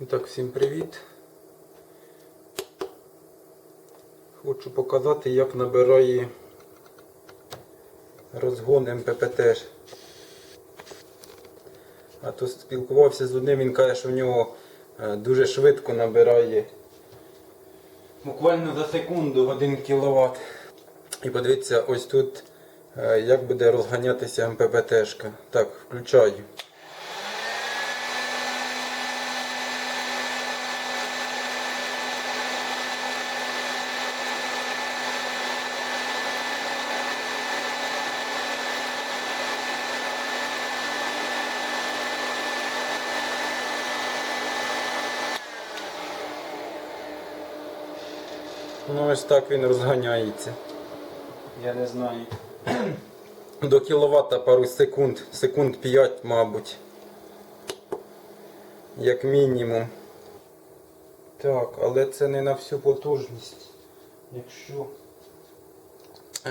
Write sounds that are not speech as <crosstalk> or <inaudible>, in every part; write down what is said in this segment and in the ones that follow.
І так, всім привіт. Хочу показати, як набирає розгон МППТ. А то спілкувався з одним, він каже, що в нього е, дуже швидко набирає. Буквально за секунду 1 кВт. І подивіться, ось тут е, як буде розганятися МППТ-шка. Так, включаю. Ну ось так він розганяється. Я не знаю. До кіловата пару секунд, секунд 5, мабуть. Як мінімум. Так, але це не на всю потужність. Якщо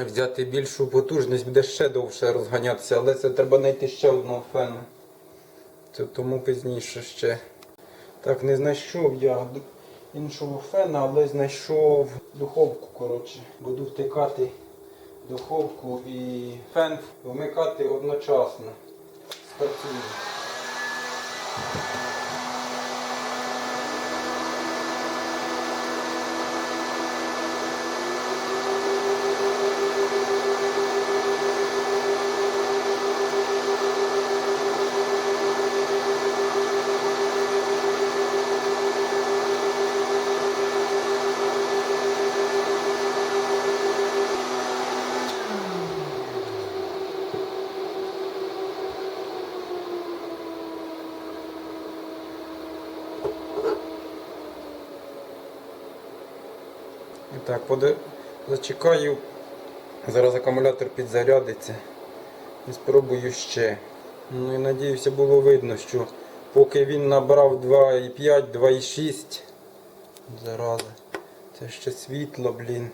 взяти більшу потужність, буде ще довше розганятися, але це треба знайти ще одного фену. Це тому пізніше ще. Так, не знайшов я іншого фена, але знайшов духовку, коротше. Буду втикати духовку і фен вмикати одночасно. Спрацює. І так, поди... зачекаю. Зараз акумулятор підзарядиться. І спробую ще. Ну і надіюся було видно, що поки він набрав 2,5, 2,6. Зараза. Це ще світло, блін.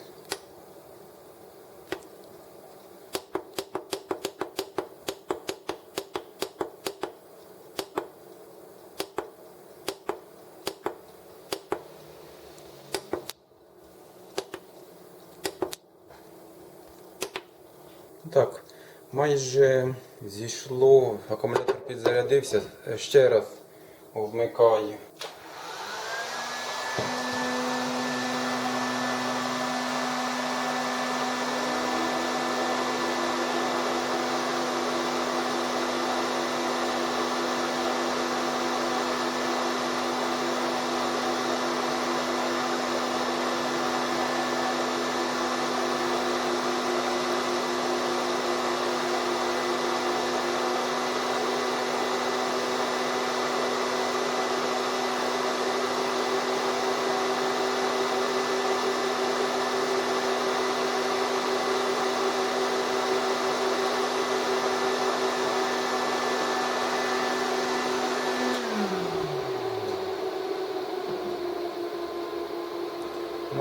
Так, майже зійшло, акумулятор підзарядився, ще раз вмикаю.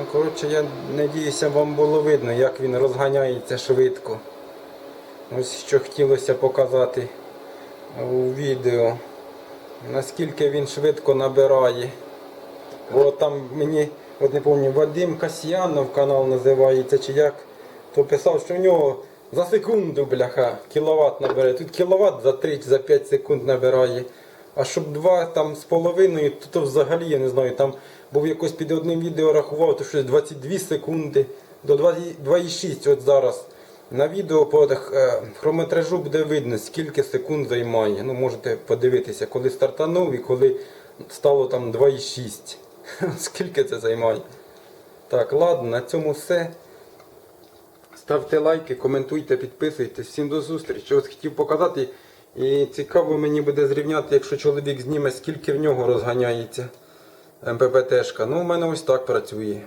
Ну, коротше, я надіюся, вам було видно, як він розганяється швидко. Ось що хотілося показати у відео. Наскільки він швидко набирає. Бо там мені, от не пам'ятаю, Вадим Касьянов канал називається чи як, то писав, що в нього за секунду, бляха, кіловат набере. Тут кіловат за 3 за 5 секунд набирає. А щоб два там з половиною, то, то взагалі я не знаю. Там був якось під одним відео рахував, то щось 22 секунди до 2,6 от зараз. На відео по е, хрометражу буде видно, скільки секунд займає. Ну, можете подивитися, коли стартанув і коли стало там 2,6. <laughs> Скільки це займає. Так, ладно, на цьому все. Ставте лайки, коментуйте, підписуйтесь. Всім до зустрічі. Ось хотів показати. І цікаво мені буде зрівняти, якщо чоловік зніме, скільки в нього розганяється МППТшка. Ну, у мене ось так працює.